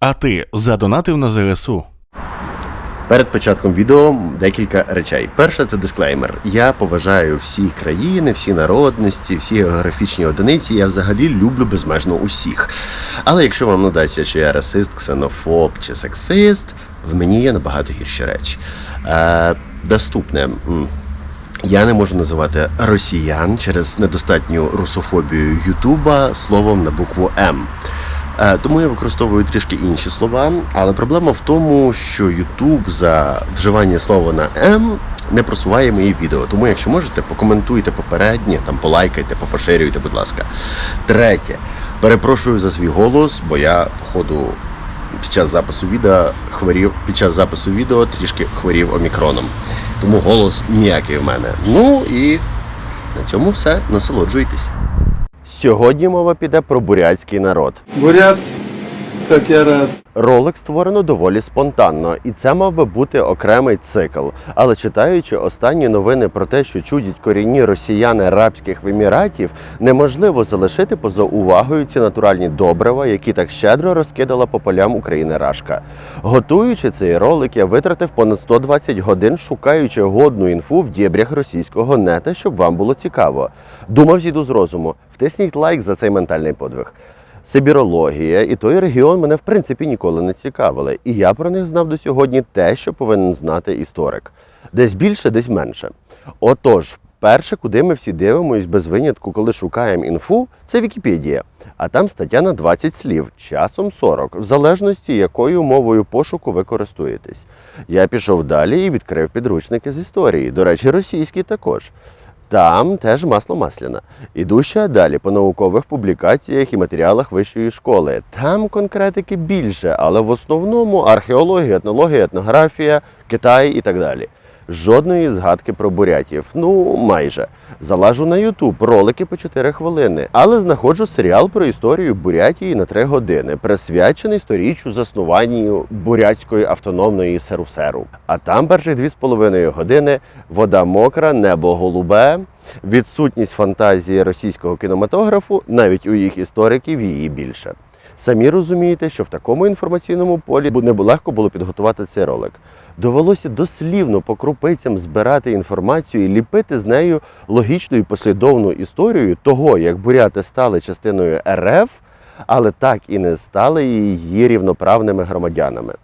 А ти задонатив на ЗСУ? Перед початком відео декілька речей. Перше це дисклеймер. Я поважаю всі країни, всі народності, всі географічні одиниці. Я взагалі люблю безмежно усіх. Але якщо вам надається, що я расист, ксенофоб чи сексист, в мені є набагато гірші речі. Е, наступне. М, Я не можу називати росіян через недостатню русофобію Ютуба словом на букву М. Е, Тому я використовую трішки інші слова, але проблема в тому, що YouTube за вживання слова на М не просуває мої відео. Тому, якщо можете, покоментуйте попереднє, там полайкайте, попоширюйте, будь ласка. Третє, перепрошую за свій голос, бо я, походу, під час запису відео хворів під час запису відео трішки хворів омікроном. Тому голос ніякий в мене. Ну і на цьому все. Насолоджуйтесь. Сьогодні мова піде про бурятський народ. Бурят, как я рад. Ролик створено доволі спонтанно, і це мав би бути окремий цикл. Але читаючи останні новини про те, що чудять корінні росіяни арабських еміратів, неможливо залишити поза увагою ці натуральні добрива, які так щедро розкидала по полям України Рашка. Готуючи цей ролик, я витратив понад 120 годин, шукаючи годну інфу в дєбрях російського нета, щоб вам було цікаво. Думав, зійду з розуму. Втисніть лайк за цей ментальний подвиг. Сибірологія і той регіон мене в принципі ніколи не цікавили, і я про них знав до сьогодні те, що повинен знати історик. Десь більше, десь менше. Отож, перше, куди ми всі дивимося без винятку, коли шукаємо інфу, це Вікіпедія. А там стаття на 20 слів, часом 40, в залежності, якою мовою пошуку ви користуєтесь. Я пішов далі і відкрив підручники з історії. До речі, російські також. Там теж масло масляне. Іду ще далі по наукових публікаціях і матеріалах вищої школи. Там конкретики більше, але в основному археологія, етнологія, етнографія, Китай і так далі. Жодної згадки про бурятів. Ну, майже. Залажу на Ютуб ролики по 4 хвилини, але знаходжу серіал про історію Бурятії на 3 години, присвячений сторіччю заснуванню Бурятської автономної СРУСЕРу. А там перших 2,5 години вода мокра, небо голубе, відсутність фантазії російського кінематографу, навіть у їх істориків її більше. Самі розумієте, що в такому інформаційному полі не легко було підготувати цей ролик. Довелося дослівно по крупицям збирати інформацію і ліпити з нею логічну і послідовну історію того, як буряти стали частиною РФ, але так і не стали її рівноправними громадянами.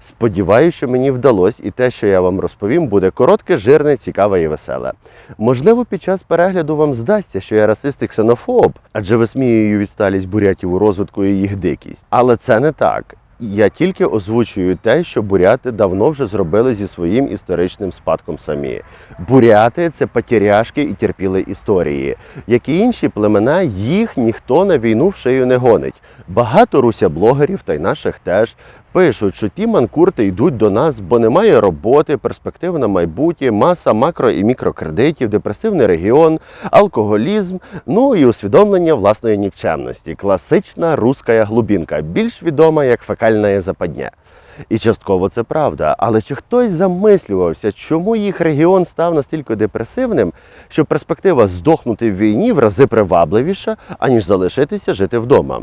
Сподіваюся, що мені вдалося, і те, що я вам розповім, буде коротке, жирне, цікаве і веселе. Можливо, під час перегляду вам здасться, що я расист і ксенофоб, адже висміюю відсталість бурятів у розвитку і їх дикість. Але це не так. Я тільки озвучую те, що буряти давно вже зробили зі своїм історичним спадком самі. Буряти це потеряшки і терпіли історії. Як і інші племена, їх ніхто на війну в шию не гонить. Багато руся-блогерів та й наших теж пишуть, що ті манкурти йдуть до нас, бо немає роботи, перспектив на майбутнє, маса макро і мікрокредитів, депресивний регіон, алкоголізм, ну і усвідомлення власної нікчемності. Класична руська глубінка, більш відома як фекальна западня. І частково це правда. Але чи хтось замислювався, чому їх регіон став настільки депресивним, що перспектива здохнути в війні в рази привабливіша, аніж залишитися жити вдома?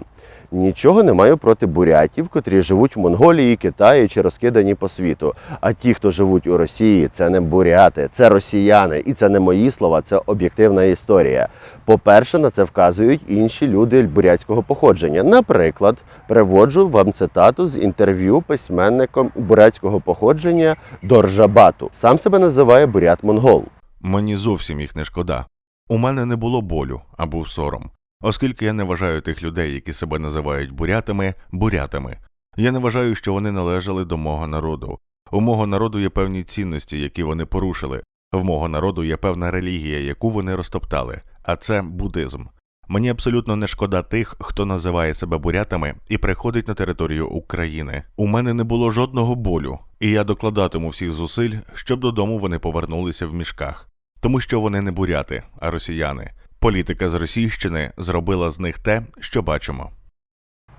Нічого не маю проти бурятів, котрі живуть в Монголії, Китаї чи розкидані по світу. А ті, хто живуть у Росії, це не буряти, це росіяни. І це не мої слова, це об'єктивна історія. По-перше, на це вказують інші люди бурятського походження. Наприклад, приводжу вам цитату з інтерв'ю письменником бурятського походження Доржабату. Сам себе називає бурят монгол. Мені зовсім їх не шкода. У мене не було болю, а був сором. Оскільки я не вважаю тих людей, які себе називають бурятами, бурятами. Я не вважаю, що вони належали до мого народу. У мого народу є певні цінності, які вони порушили. В мого народу є певна релігія, яку вони розтоптали, а це буддизм. Мені абсолютно не шкода тих, хто називає себе бурятами і приходить на територію України. У мене не було жодного болю, і я докладатиму всіх зусиль, щоб додому вони повернулися в мішках, тому що вони не буряти, а росіяни. Політика з Російщини зробила з них те, що бачимо.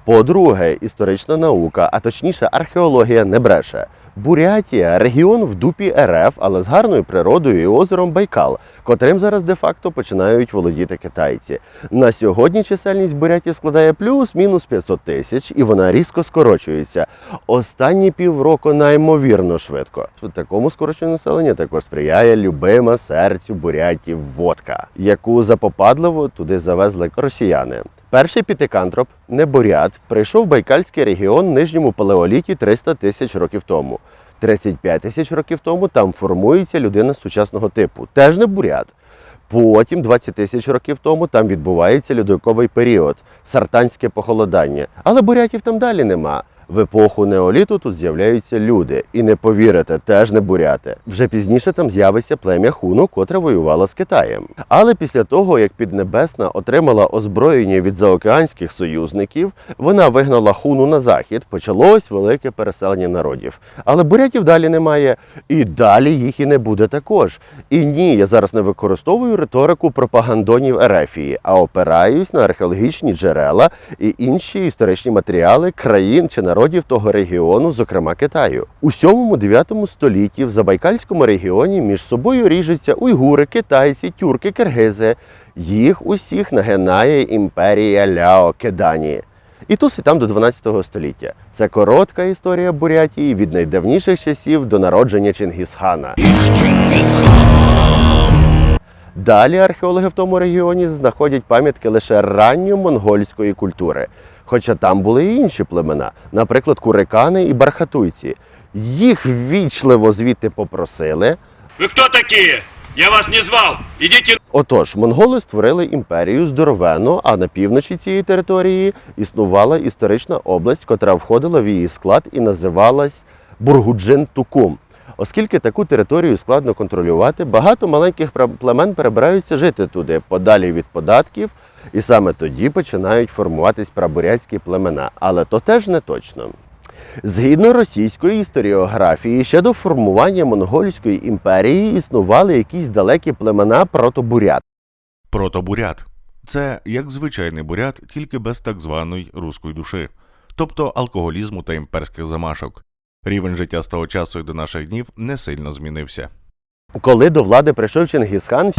По-друге, історична наука, а точніше археологія не бреше. Бурятія регіон в дупі РФ, але з гарною природою і озером Байкал, котрим зараз де-факто починають володіти китайці. На сьогодні чисельність бурятів складає плюс-мінус 500 тисяч, і вона різко скорочується. Останні півроку неймовірно швидко. Такому скороченню населення також сприяє любима серцю бурятів водка, яку запопадливо туди завезли росіяни. Перший пітикантроп, не бурят, прийшов в Байкальський регіон в нижньому палеоліті 300 тисяч років тому. 35 тисяч років тому там формується людина сучасного типу, теж не бурят. Потім, 20 тисяч років тому, там відбувається льодовиковий період, сартанське похолодання. Але бурятів там далі нема. В епоху неоліту тут з'являються люди, і не повірите, теж не буряти. Вже пізніше там з'явиться плем'я хуну, котре воювало з Китаєм. Але після того, як Піднебесна отримала озброєння від заокеанських союзників, вона вигнала хуну на захід, почалось велике переселення народів. Але бурятів далі немає, і далі їх і не буде також. І ні, я зараз не використовую риторику пропагандонів Ерефії, а опираюсь на археологічні джерела і інші історичні матеріали країн чи народів того регіону, зокрема Китаю. У 7-9 столітті в Забайкальському регіоні між собою ріжуться уйгури, китайці, тюрки, киргизи. Їх усіх нагинає імперія Ляо Кедані. І тут і там до 12 століття. Це коротка історія Бурятії від найдавніших часів до народження Чингісхана. Далі археологи в тому регіоні знаходять пам'ятки лише ранньомонгольської культури. Хоча там були і інші племена, наприклад, курикани і бархатуйці. Їх ввічливо звідти попросили. Вы кто такие? Я вас не звал. Идите Отож, монголи створили імперію здоровену, а на півночі цієї території існувала історична область, котра входила в її склад і називалась Бургуджин-Тукум. Оскільки таку територію складно контролювати, багато маленьких племен перебираються жити туди, подалі від податків, і саме тоді починають формуватись прабурятські племена. Але то теж не точно. Згідно російської історіографії, ще до формування монгольської імперії існували якісь далекі племена протобурят. Протобурят це як звичайний бурят, тільки без так званої руської душі, тобто алкоголізму та імперських замашок. Рівень життя з того часу і до наших днів не сильно змінився. Коли до влади прийшов Чингісхан,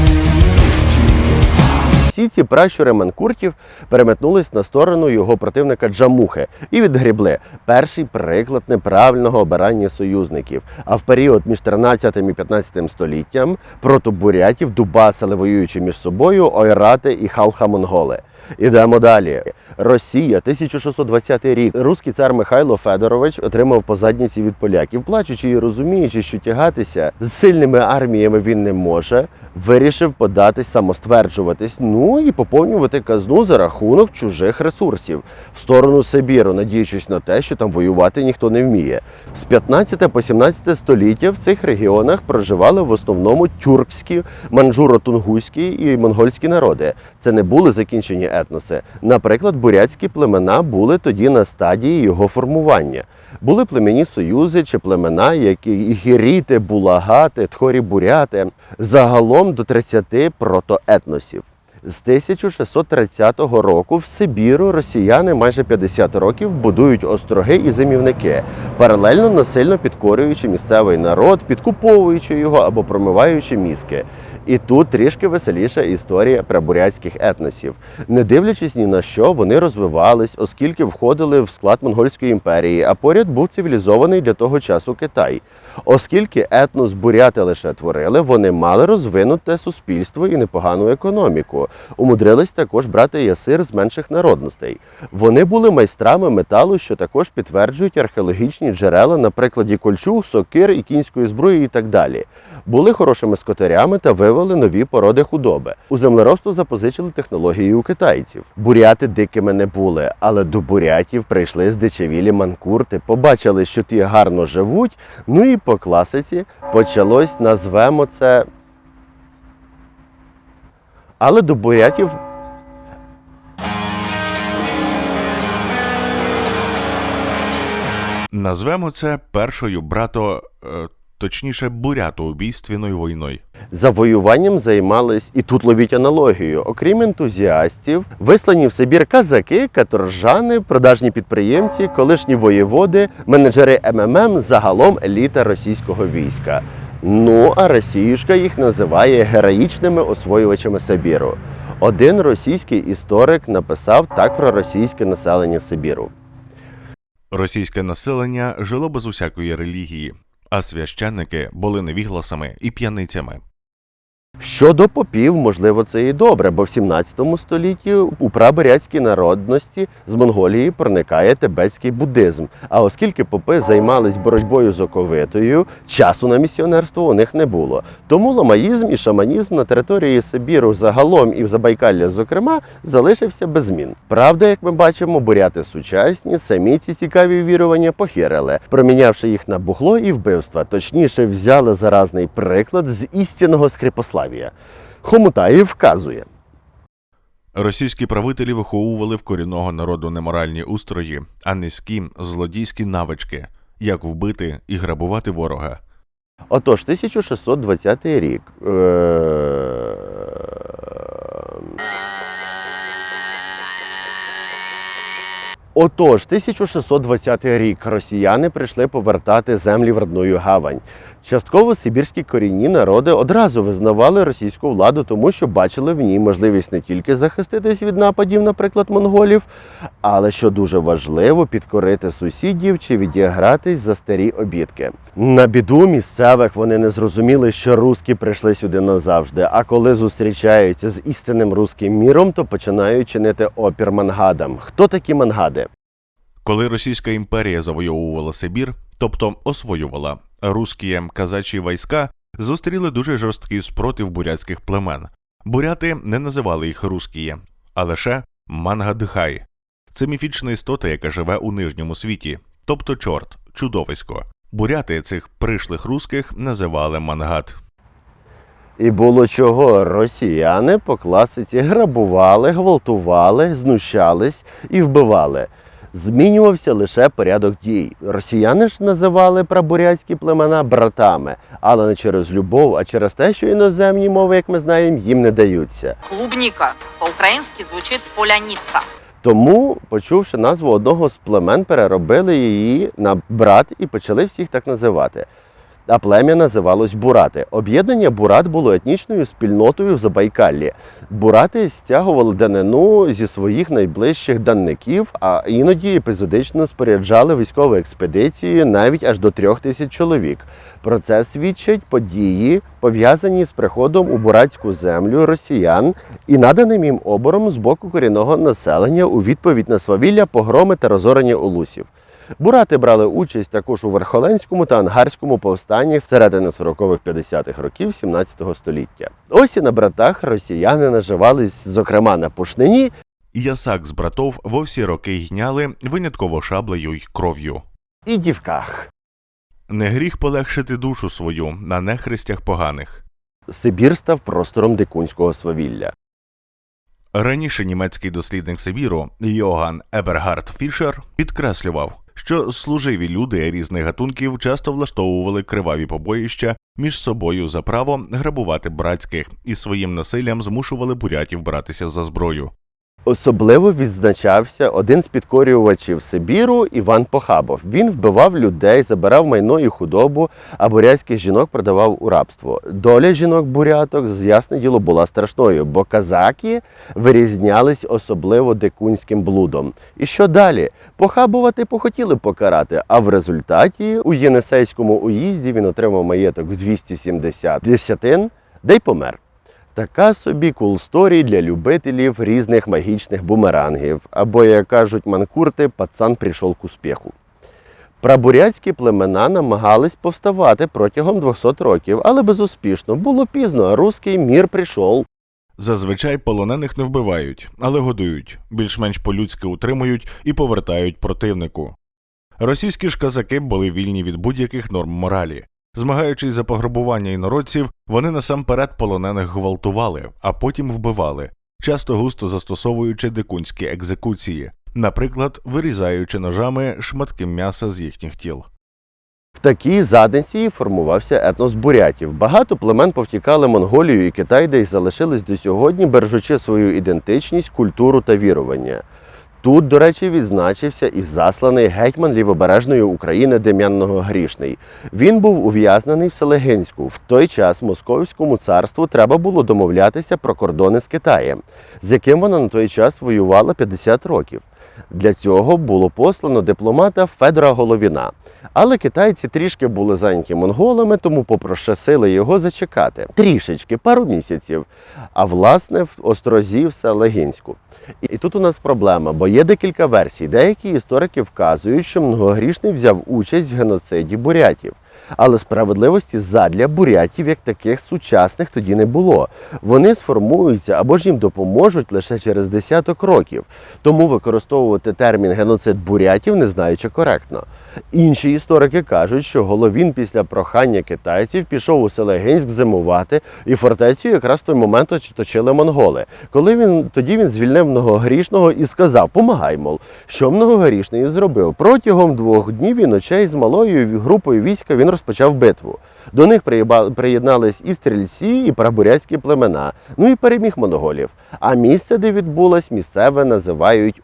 всі ці пращури манкуртів переметнулись на сторону його противника Джамухи і відгрібли перший приклад неправильного обирання союзників. А в період між 13 і 15 століттям проти бурятів дубасили воюючи між собою ойрати і халха-монголи. Ідемо далі. Росія, 1620 рік. Руський цар Михайло Федорович отримав по задніці від поляків, плачучи і розуміючи, що тягатися з сильними арміями він не може. Вирішив податись самостверджуватись, ну і поповнювати казну за рахунок чужих ресурсів в сторону Сибіру, надіючись на те, що там воювати ніхто не вміє. З 15 по 17 століття в цих регіонах проживали в основному тюркські, манджуро-тунгуські і монгольські народи. Це не були закінчені етноси. Наприклад, бурятські племена були тоді на стадії його формування. Були племені союзи чи племена, які гіріти, булагати, тхорі-буряти, загалом до 30 протоетносів. З 1630 року в Сибіру росіяни майже 50 років будують остроги і зимівники, паралельно насильно підкорюючи місцевий народ, підкуповуючи його або промиваючи мізки. І тут трішки веселіша історія прабурятських етносів. Не дивлячись ні на що, вони розвивались, оскільки входили в склад Монгольської імперії, а поряд був цивілізований для того часу Китай. Оскільки етнос буряти лише творили, вони мали розвинуте суспільство і непогану економіку. Умудрились також брати ясир з менших народностей. Вони були майстрами металу, що також підтверджують археологічні джерела на прикладі кольчуг, сокир і кінської зброї і так далі. Були хорошими скотарями та вивели нові породи худоби. У землеробство запозичили технології у китайців. Буряти дикими не були, але до бурятів прийшли здичавілі манкурти, побачили, що ті гарно живуть. Ну і по класиці почалось, назвемо це. Але до бурятів Назвемо це першою брато. Точніше бурятоубійственною війною. Завоюванням займались і тут ловіть аналогію. Окрім ентузіастів, вислані в Сибір казаки, каторжани, продажні підприємці, колишні воєводи, менеджери МММ, загалом еліта російського війська. Ну а Росіюшка їх називає героїчними освоювачами Сибіру. Один російський історик написав так про російське населення Сибіру. Російське населення жило без усякої релігії, а священники були невігласами і п'яницями. Щодо попів, можливо, це і добре, бо в 17 столітті у прабурятській народності з Монголії проникає тибетський буддизм. А оскільки попи займались боротьбою з оковитою, часу на місіонерство у них не було. Тому ламаїзм і шаманізм на території Сибіру загалом і в Забайкалля, зокрема, залишився без змін. Правда, як ми бачимо, буряти сучасні самі ці цікаві вірування похирили, промінявши їх на бухло і вбивства. Точніше, взяли заразний приклад з істинного скрипославія. Хомутаєв вказує. Російські правителі виховували в корінного народу не моральні устрої, а низькі злодійські навички, як вбити і грабувати ворога. Отож, 1620 рік. Е... Отож, 1620 рік росіяни прийшли повертати землі в родную гавань. Частково сибірські корінні народи одразу визнавали російську владу, тому що бачили в ній можливість не тільки захиститись від нападів, наприклад, монголів, але що дуже важливо, підкорити сусідів чи відігратись за старі обідки. На біду місцевих вони не зрозуміли, що руски прийшли сюди назавжди. А коли зустрічаються з істинним руським міром, то починають чинити опір мангадам. Хто такі мангади? Коли Російська імперія завойовувала Сибір, тобто освоювала русські казачі війська, зустріли дуже жорсткий спротив бурятських племен. Буряти не називали їх русські, а лише мангадхай. Це міфічна істота, яка живе у нижньому світі, тобто чорт, чудовисько. Буряти цих пришлих русських називали мангад. І було чого росіяни по класиці грабували, гвалтували, знущались і вбивали. Змінювався лише порядок дій. Росіяни ж називали прабурятські племена братами, але не через любов, а через те, що іноземні мови, як ми знаємо, їм не даються. Клубніка по-українськи звучить поляніця. Тому, почувши назву одного з племен, переробили її на брат і почали всіх так називати. А плем'я називалось Бурати. Об'єднання Бурат було етнічною спільнотою в Забайкаллі. Бурати стягували данину зі своїх найближчих данників, а іноді епізодично споряджали військову експедицію навіть аж до трьох тисяч чоловік. Про це свідчать події, пов'язані з приходом у буратську землю росіян і наданим їм обором з боку корінного населення у відповідь на свавілля, погроми та розорення улусів. Бурати брали участь також у Верхоленському та Ангарському повстаннях середини 40-50-х років 17 століття. Ось і на братах росіяни наживались, зокрема на пушнині, Ясак з братов во всі роки гняли винятково шаблею й кров'ю. і дівках. Не гріх полегшити душу свою на нехрестях поганих. Сибір став простором дикунського свавілля. Раніше німецький дослідник Сибіру Йоган Ебергард Фішер підкреслював, що служиві люди різних гатунків часто влаштовували криваві побоїща між собою за право грабувати братських і своїм насиллям змушували бурятів братися за зброю. Особливо відзначався один з підкорювачів Сибіру Іван Похабов. Він вбивав людей, забирав майно і худобу, а бурятських жінок продавав у рабство. Доля жінок-буряток, ясне діло, була страшною, бо казаки вирізнялись особливо дикунським блудом. І що далі? Похабова типу хотіли покарати, а в результаті у Єнесейському уїзді він отримав маєток в 270 десятин, де й помер. Така собі кул-сторі для любителів різних магічних бумерангів, або, як кажуть манкурти, пацан прийшов к успіху. Прабурятські племена намагались повставати протягом 200 років, але безуспішно. Було пізно, а руський мір прийшов. Зазвичай полонених не вбивають, але годують, більш-менш по-людськи утримують і повертають противнику. Російські ж казаки були вільні від будь-яких норм моралі. Змагаючись за пограбування інородців, вони насамперед полонених гвалтували, а потім вбивали, часто густо застосовуючи дикунські екзекуції, наприклад, вирізаючи ножами шматки м'яса з їхніх тіл. В такій задниці і формувався етнос бурятів. Багато племен повтікали Монголію і Китай, де й залишились до сьогодні, бережучи свою ідентичність, культуру та вірування. Тут, до речі, відзначився і засланий гетьман лівобережної України Дем'янного Грішний. Він був ув'язнений в Селегинську. В той час Московському царству треба було домовлятися про кордони з Китаєм, з яким вона на той час воювала 50 років. Для цього було послано дипломата Федора Головіна. Але китайці трішки були зайняті монголами, тому попросили його зачекати трішечки, пару місяців. А власне в Острозі в Селегінську. І і тут у нас проблема, бо є декілька версій. Деякі історики вказують, що многогрішний взяв участь в геноциді бурятів. Але справедливості задля бурятів як таких сучасних тоді не було. Вони сформуються або ж їм допоможуть лише через десяток років. Тому використовувати термін геноцид бурятів не знаю, чи коректно. Інші історики кажуть, що Головін після прохання китайців пішов у Селегинськ зимувати, і фортецю якраз в той момент оточили монголи. Коли він тоді він звільнив многогрішного і сказав: Помагай, мол, що многогрішний зробив. Протягом двох днів і ночей з малою групою війська він розпочав битву. До них приєднались і стрільці, і прабурятські племена, ну і переміг монголів. А місце, де відбулось, місцеве називають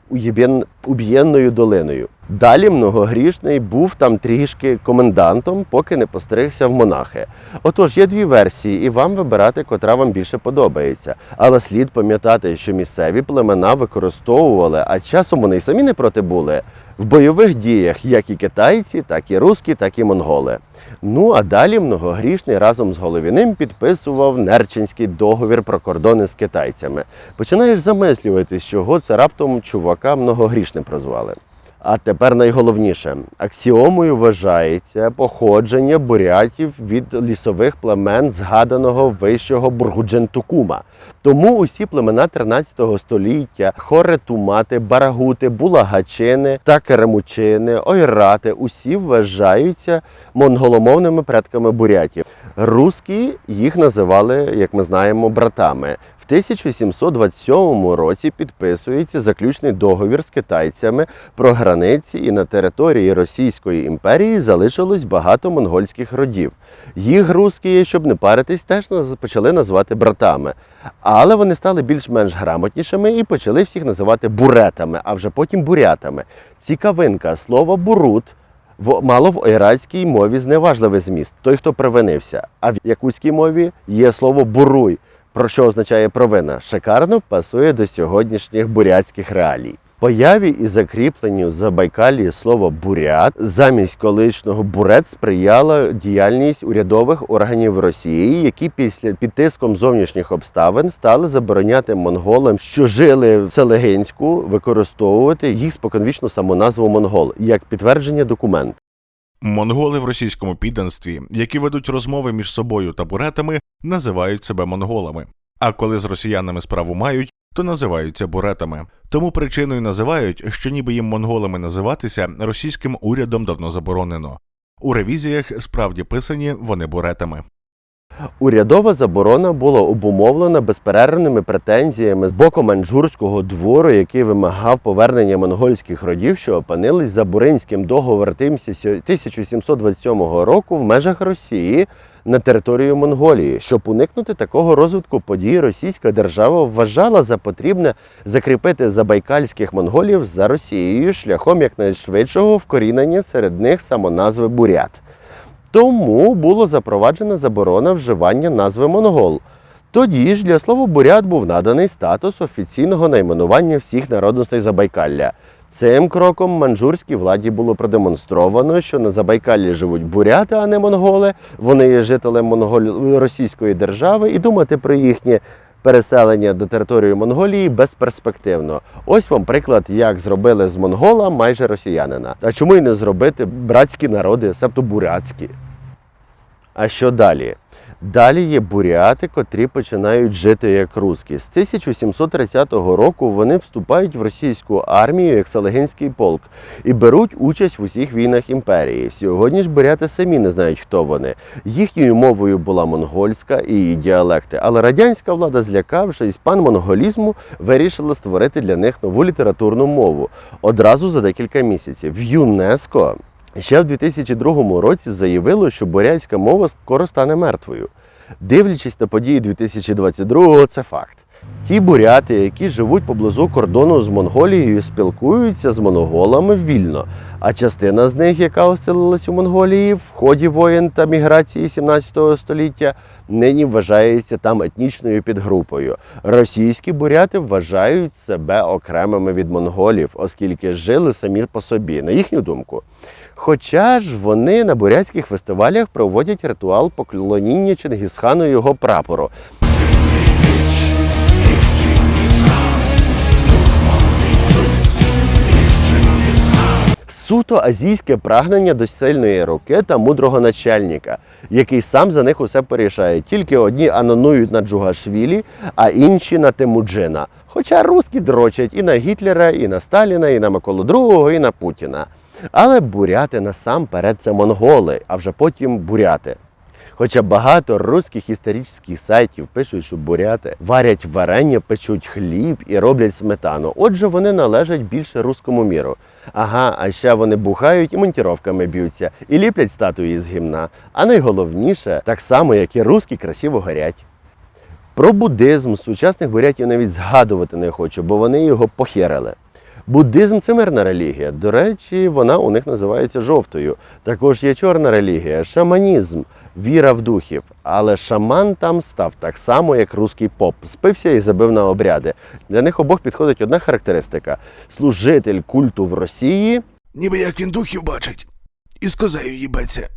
Уб'єнною долиною. Далі многогрішний був там трішки комендантом, поки не постригся в монахи. Отож, є дві версії, і вам вибирати, котра вам більше подобається. Але слід пам'ятати, що місцеві племена використовували, а часом вони й самі не проти були в бойових діях як і китайці, так і русські, так і монголи. Ну а далі многогрішний разом з Головіним підписував Нерчинський договір про кордони з китайцями. Починаєш замислюватись, чого це раптом чувака многогрішним прозвали. А тепер найголовніше аксіомою вважається походження бурятів від лісових племен згаданого вищого Бургуджентукума. Тому усі племена 13 століття хоретумати, барагути, булагачини та керемучини, ойрати усі вважаються монголомовними предками бурятів. Русські їх називали, як ми знаємо, братами. В 1727 році підписується заключний договір з китайцями про границі, і на території Російської імперії залишилось багато монгольських родів. Їх русські, щоб не паритись, теж почали називати братами. Але вони стали більш-менш грамотнішими і почали всіх називати буретами, а вже потім бурятами. Цікавинка, слово бурут мало в ойрацькій мові зневажливий зміст, той, хто провинився. А в якутській мові є слово буруй, про що означає провина. Шикарно пасує до сьогоднішніх бурятських реалій. Появі і закріпленню Забайкалії слова бурят замість колишнього бурет сприяла діяльність урядових органів Росії, які після під тиском зовнішніх обставин стали забороняти монголам, що жили в Селегинську, використовувати їх споконвічну самоназву монгол як підтвердження документу. Монголи в російському підданстві, які ведуть розмови між собою та буретами, називають себе монголами. А коли з росіянами справу мають, то називаються буретами. Тому причиною називають, що ніби їм монголами називатися російським урядом давно заборонено. У ревізіях справді писані вони буретами. Урядова заборона була обумовлена безперервними претензіями з боку маньчжурського двору, який вимагав повернення монгольських родів, що опинились за Буринським договором 1727 року в межах Росії на територію Монголії. Щоб уникнути такого розвитку подій, російська держава вважала за потрібне закріпити забайкальських монголів за Росією шляхом якнайшвидшого вкорінення серед них самоназви бурят. Тому було запроваджена заборона вживання назви монгол. Тоді ж для слова бурят був наданий статус офіційного найменування всіх народностей Забайкалля. Цим кроком манжурській владі було продемонстровано, що на Забайкаллі живуть буряти, а не монголи. Вони є жителем монголь... Російської держави, і думати про їхнє переселення до території Монголії безперспективно. Ось вам приклад, як зробили з монгола майже росіянина. А чому й не зробити братські народи, себто бурятські? А що далі? Далі є буряти, котрі починають жити як русські. З 1730 року вони вступають в російську армію як Салегинський полк і беруть участь в усіх війнах імперії. Сьогодні ж буряти самі не знають, хто вони. Їхньою мовою була монгольська і її діалекти. Але радянська влада, злякавшись панмонголізму, вирішила створити для них нову літературну мову одразу за декілька місяців. В ЮНЕСКО ще в 2002 році заявило, що бурятська мова скоро стане мертвою. Дивлячись на події 2022-го, це факт. Ті буряти, які живуть поблизу кордону з Монголією, спілкуються з монголами вільно. А частина з них, яка оселилась у Монголії в ході воєн та міграції 17 століття, нині вважається там етнічною підгрупою. Російські буряти вважають себе окремими від монголів, оскільки жили самі по собі, на їхню думку. Хоча ж вони на бурятських фестивалях проводять ритуал поклоніння Чингісхану його прапору. Суто азійське прагнення до сильної руки та мудрого начальника, який сам за них усе порішає. Тільки одні анонують на Джугашвілі, а інші на Темуджина. Хоча русські дрочать і на Гітлера, і на Сталіна, і на Миколу II, і на Путіна. Але буряти насамперед це монголи, а вже потім буряти. Хоча багато русських історичних сайтів пишуть, що буряти варять варення, печуть хліб і роблять сметану. Отже, вони належать більше руському міру. Ага, а ще вони бухають і монтіровками б'ються, і ліплять статуї з гімна. А найголовніше, так само, як і русські, красиво горять. Про буддизм сучасних бурятів навіть згадувати не хочу, бо вони його похерили. Буддизм це мирна релігія. До речі, вона у них називається жовтою. Також є чорна релігія, шаманізм, віра в духів. Але шаман там став так само, як руський поп. Спився і забив на обряди. Для них обох підходить одна характеристика: служитель культу в Росії Ніби як він духів бачить. І з козею їбеться.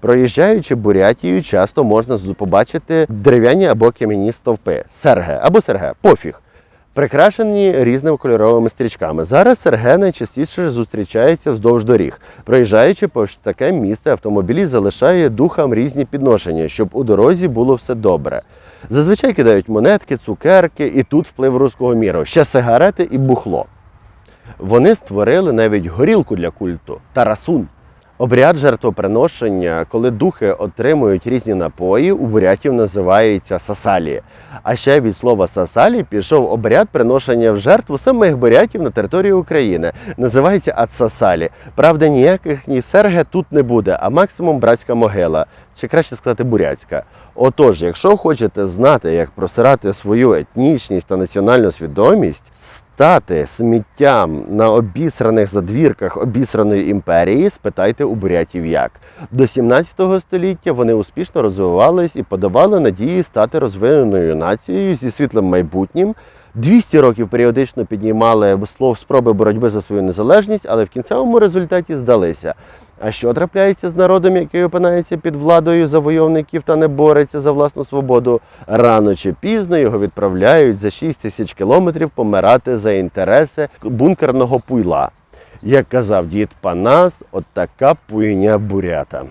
Проїжджаючи Бурятію, часто можна побачити дерев'яні або кам'яні стовпи, серге або серге, пофіг. Прикрашені різними кольоровими стрічками. Зараз серге найчастіше зустрічається вздовж доріг. Проїжджаючи повз таке місце, автомобілі залишає духам різні підношення, щоб у дорозі було все добре. Зазвичай кидають монетки, цукерки, і тут вплив руського міру, ще сигарети і бухло. Вони створили навіть горілку для культу тарасун. Обряд жертвоприношення, коли духи отримують різні напої, у бурятів називається сасалі. А ще від слова сасалі пішов обряд приношення в жертву самих бурятів на території України. Називається Ацсасалі. Правда, ніяких ні серге тут не буде, а максимум братська могила, чи краще сказати бурятська. Отож, якщо хочете знати, як просирати свою етнічність та національну свідомість, стати сміттям на обісраних задвірках обісраної імперії, спитайте у бурятів як. До 17 століття вони успішно розвивались і подавали надії стати розвиненою нацією зі світлим майбутнім. 200 років періодично піднімали слов спроби боротьби за свою незалежність, але в кінцевому результаті здалися. А що трапляється з народом, який опинається під владою завойовників та не бореться за власну свободу? Рано чи пізно його відправляють за 6 тисяч кілометрів помирати за інтереси бункерного пуйла. Як казав дід Панас, от така пуйня бурята.